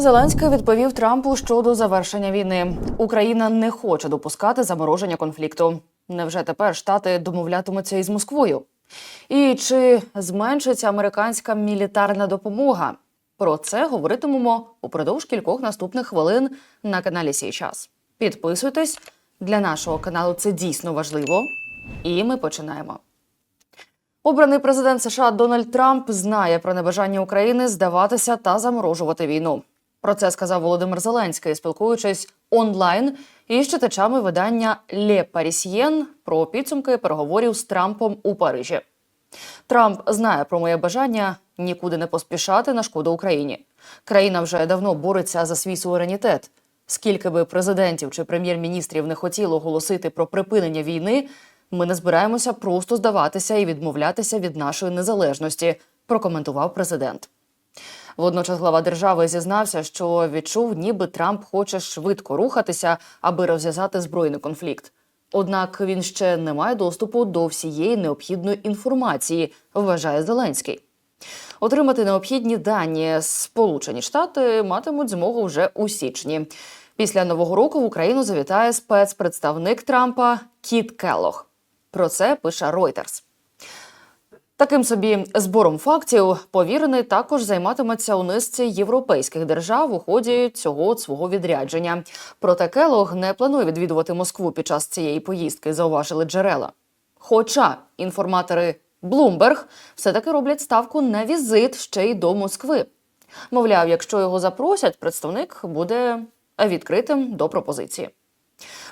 Зеленський відповів Трампу щодо завершення війни. Україна не хоче допускати замороження конфлікту. Невже тепер штати домовлятимуться із Москвою? І чи зменшиться американська мілітарна допомога? Про це говоритимемо упродовж кількох наступних хвилин на каналі Сій час. Підписуйтесь для нашого каналу. Це дійсно важливо. І ми починаємо. Обраний президент США Дональд Трамп знає про небажання України здаватися та заморожувати війну. Про це сказав Володимир Зеленський, спілкуючись онлайн із читачами видання Ле Парісьєн про підсумки переговорів з Трампом у Парижі. Трамп знає про моє бажання нікуди не поспішати на шкоду Україні. Країна вже давно бореться за свій суверенітет. Скільки би президентів чи прем'єр-міністрів не хотіло оголосити про припинення війни, ми не збираємося просто здаватися і відмовлятися від нашої незалежності, прокоментував президент. Водночас глава держави зізнався, що відчув, ніби Трамп хоче швидко рухатися, аби розв'язати збройний конфлікт. Однак він ще не має доступу до всієї необхідної інформації, вважає Зеленський. Отримати необхідні дані Сполучені Штати матимуть змогу вже у січні. Після нового року в Україну завітає спецпредставник Трампа Кіт Келлог. Про це пише Reuters. Таким собі збором фактів повірений також займатиметься у низці європейських держав у ході цього свого відрядження. Проте Келог не планує відвідувати Москву під час цієї поїздки, зауважили джерела. Хоча інформатори Bloomberg все-таки роблять ставку на візит ще й до Москви. Мовляв, якщо його запросять, представник буде відкритим до пропозиції.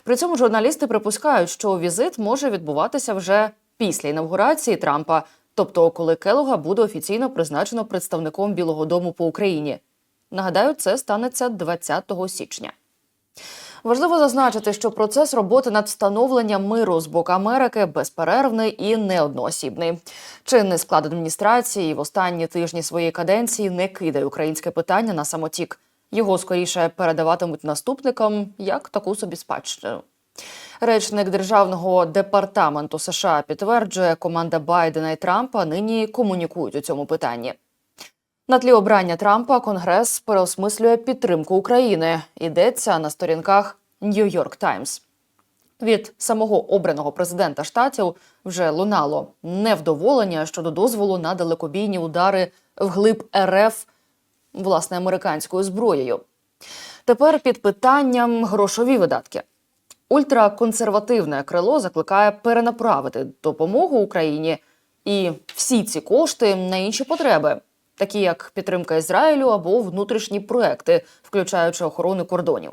При цьому журналісти припускають, що візит може відбуватися вже після інавгурації Трампа, тобто коли Келога буде офіційно призначено представником Білого Дому по Україні. Нагадаю, це станеться 20 січня. Важливо зазначити, що процес роботи над встановленням миру з боку Америки безперервний і неодноосібний. Чинний склад адміністрації в останні тижні своєї каденції не кидає українське питання на самотік. Його скоріше передаватимуть наступникам як таку собі спадщину. Речник державного департаменту США підтверджує, команда Байдена і Трампа нині комунікують у цьому питанні. На тлі обрання Трампа Конгрес переосмислює підтримку України. Йдеться на сторінках York Times. Від самого обраного президента штатів вже лунало невдоволення щодо дозволу на далекобійні удари вглиб РФ власне американською зброєю. Тепер під питанням грошові видатки. Ультраконсервативне крило закликає перенаправити допомогу Україні і всі ці кошти на інші потреби, такі як підтримка Ізраїлю або внутрішні проекти, включаючи охорону кордонів.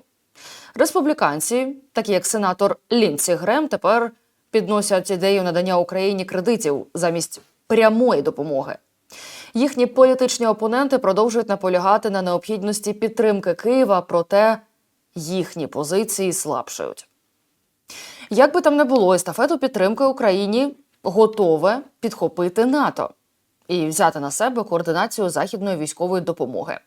Республіканці, такі як сенатор Лінсі Грем, тепер підносять ідею надання Україні кредитів замість прямої допомоги. Їхні політичні опоненти продовжують наполягати на необхідності підтримки Києва, проте їхні позиції слабшають. Як би там не було, естафету підтримки Україні готове підхопити НАТО і взяти на себе координацію західної військової допомоги.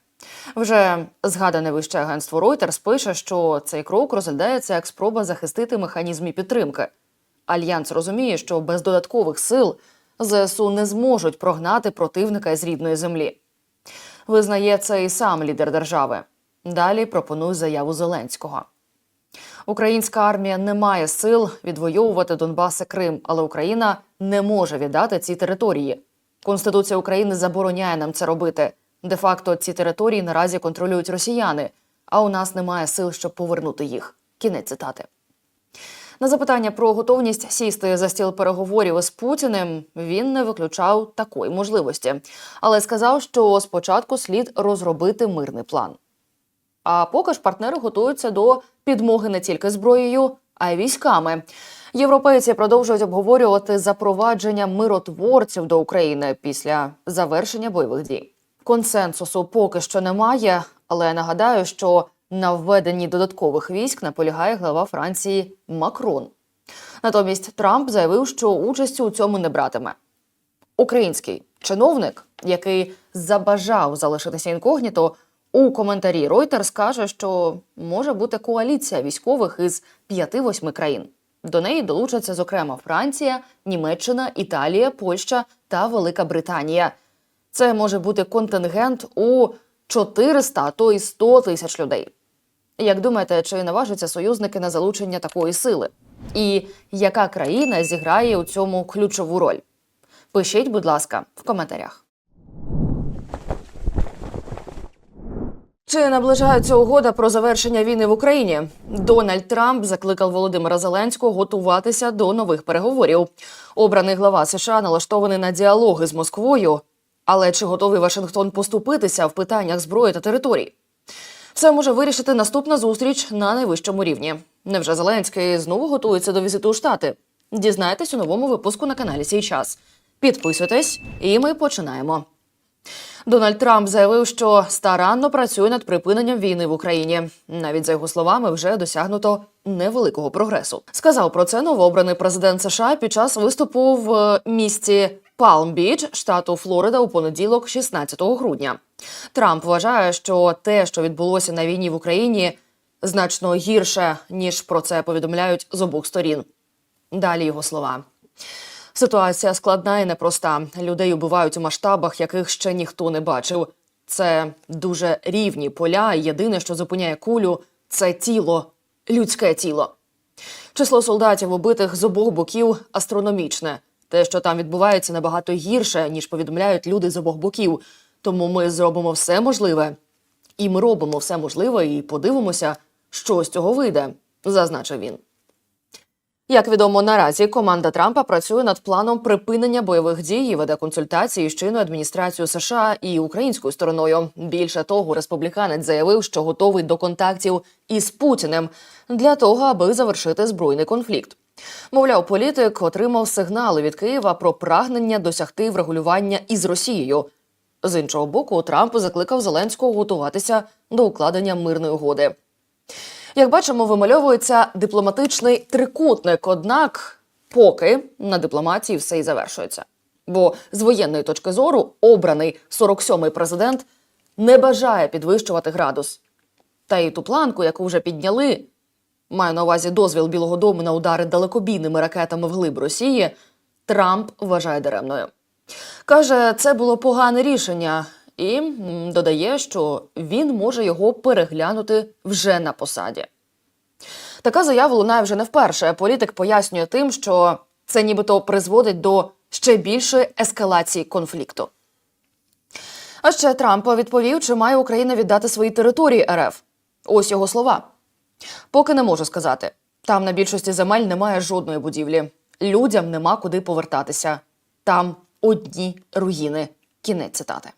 Вже згадане вище агентство Reuters пише, що цей крок розглядається як спроба захистити механізми підтримки. Альянс розуміє, що без додаткових сил ЗСУ не зможуть прогнати противника із рідної землі. Визнає це і сам лідер держави. Далі пропонує заяву Зеленського. Українська армія не має сил відвоювати Донбас і Крим, але Україна не може віддати ці території. Конституція України забороняє нам це робити. Де-факто ці території наразі контролюють росіяни, а у нас немає сил, щоб повернути їх. Кінець цитати. На запитання про готовність сісти за стіл переговорів із Путіним він не виключав такої можливості, але сказав, що спочатку слід розробити мирний план. А поки ж партнери готуються до підмоги не тільки зброєю, а й військами. Європейці продовжують обговорювати запровадження миротворців до України після завершення бойових дій. Консенсусу поки що немає, але нагадаю, що на введенні додаткових військ наполягає глава Франції Макрон. Натомість Трамп заявив, що участі у цьому не братиме. Український чиновник, який забажав залишитися інкогніто, у коментарі Reuters каже, що може бути коаліція військових із 5-8 країн. До неї долучаться, зокрема, Франція, Німеччина, Італія, Польща та Велика Британія. Це може бути контингент у 400, а то й 100 тисяч людей. Як думаєте, чи наважаться союзники на залучення такої сили? І яка країна зіграє у цьому ключову роль? Пишіть, будь ласка, в коментарях. Чи наближається угода про завершення війни в Україні? Дональд Трамп закликав Володимира Зеленського готуватися до нових переговорів. Обраний глава США налаштований на діалоги з Москвою. Але чи готовий Вашингтон поступитися в питаннях зброї та територій? Все може вирішити наступна зустріч на найвищому рівні. Невже Зеленський знову готується до візиту у Штати? Дізнайтесь у новому випуску на каналі Сій час. Підписуйтесь, і ми починаємо. Дональд Трамп заявив, що старанно працює над припиненням війни в Україні. Навіть за його словами, вже досягнуто невеликого прогресу. Сказав про це новообраний президент США під час виступу в е, місті Палм-Біч, штату Флорида, у понеділок, 16 грудня. Трамп вважає, що те, що відбулося на війні в Україні, значно гірше ніж про це повідомляють з обох сторін. Далі його слова. Ситуація складна і непроста. Людей убивають у масштабах, яких ще ніхто не бачив. Це дуже рівні поля. Єдине, що зупиняє кулю, це тіло, людське тіло. Число солдатів, убитих з обох боків, астрономічне. Те, що там відбувається, набагато гірше, ніж повідомляють люди з обох боків. Тому ми зробимо все можливе. І ми робимо все можливе і подивимося, що з цього вийде, зазначив він. Як відомо, наразі команда Трампа працює над планом припинення бойових дій і веде консультації з чинною адміністрацією США і українською стороною. Більше того, республіканець заявив, що готовий до контактів із Путіним для того, аби завершити збройний конфлікт. Мовляв, політик отримав сигнали від Києва про прагнення досягти врегулювання із Росією. З іншого боку, Трамп закликав Зеленського готуватися до укладення мирної угоди. Як бачимо, вимальовується дипломатичний трикутник. Однак, поки на дипломатії все і завершується. Бо з воєнної точки зору обраний 47-й президент не бажає підвищувати градус. Та й ту планку, яку вже підняли, маю на увазі дозвіл Білого Дому на удари далекобійними ракетами вглиб Росії, Трамп вважає даремною. Каже, це було погане рішення, і додає, що він може його переглянути вже на посаді. Така заява лунає вже не вперше. Політик пояснює тим, що це нібито призводить до ще більшої ескалації конфлікту. А ще Трамп відповів, чи має Україна віддати свої території РФ. Ось його слова. Поки не можу сказати. Там на більшості земель немає жодної будівлі. Людям нема куди повертатися. Там одні руїни. Кінець цитати.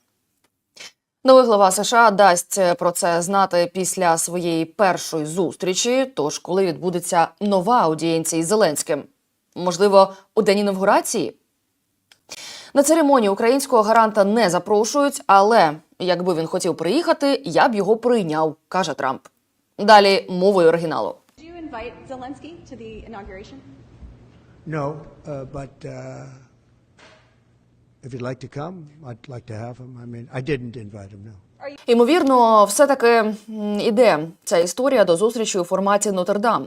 Новий глава США дасть про це знати після своєї першої зустрічі. Тож, коли відбудеться нова аудієнція із Зеленським, можливо, у день інавгурації. На церемонію українського гаранта не запрошують, але якби він хотів приїхати, я б його прийняв, каже Трамп. Далі мовою оригіналу. No, uh, but uh, if you'd like to come, I'd like to have him. I mean, I didn't invite him, no. Ймовірно, все-таки іде ця історія до зустрічі у форматі Нотр-Дам.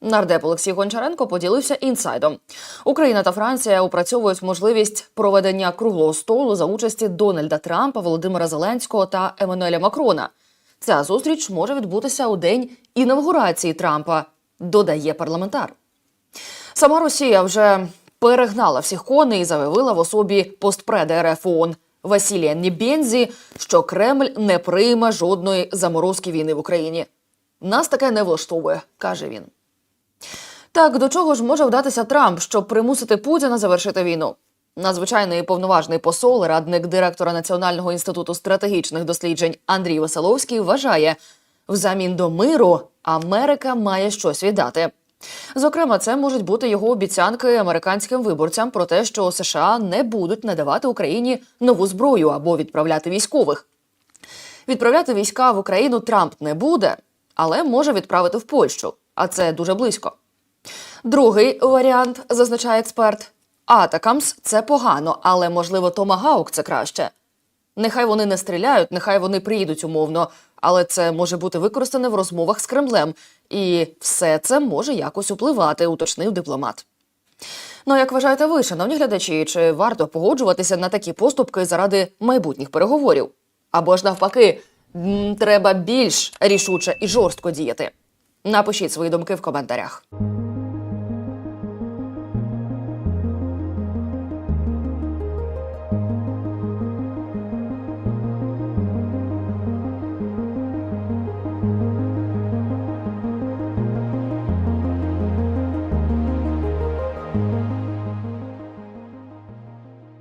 Нардеп Олексій Гончаренко поділився інсайдом. Україна та Франція опрацьовують можливість проведення круглого столу за участі Дональда Трампа, Володимира Зеленського та Еммануеля Макрона. Ця зустріч може відбутися у день інавгурації Трампа, додає парламентар. Сама Росія вже перегнала всіх коней і заявила в особі постпреда РФ ООН Василія Нібензі, що Кремль не прийме жодної заморозки війни в Україні. Нас таке не влаштовує, каже він. Так до чого ж може вдатися Трамп, щоб примусити Путіна завершити війну? Надзвичайний повноважний посол, радник директора Національного інституту стратегічних досліджень Андрій Василовський вважає, взамін до миру Америка має щось віддати. Зокрема, це можуть бути його обіцянки американським виборцям про те, що США не будуть надавати Україні нову зброю або відправляти військових. Відправляти війська в Україну Трамп не буде, але може відправити в Польщу, а це дуже близько. Другий варіант, зазначає експерт. Атакамс це погано, але можливо Томагаук це краще. Нехай вони не стріляють, нехай вони приїдуть умовно, але це може бути використане в розмовах з Кремлем, і все це може якось впливати, уточнив дипломат. Ну, як вважаєте ви, шановні глядачі, чи варто погоджуватися на такі поступки заради майбутніх переговорів? Або ж навпаки, треба більш рішуче і жорстко діяти? Напишіть свої думки в коментарях.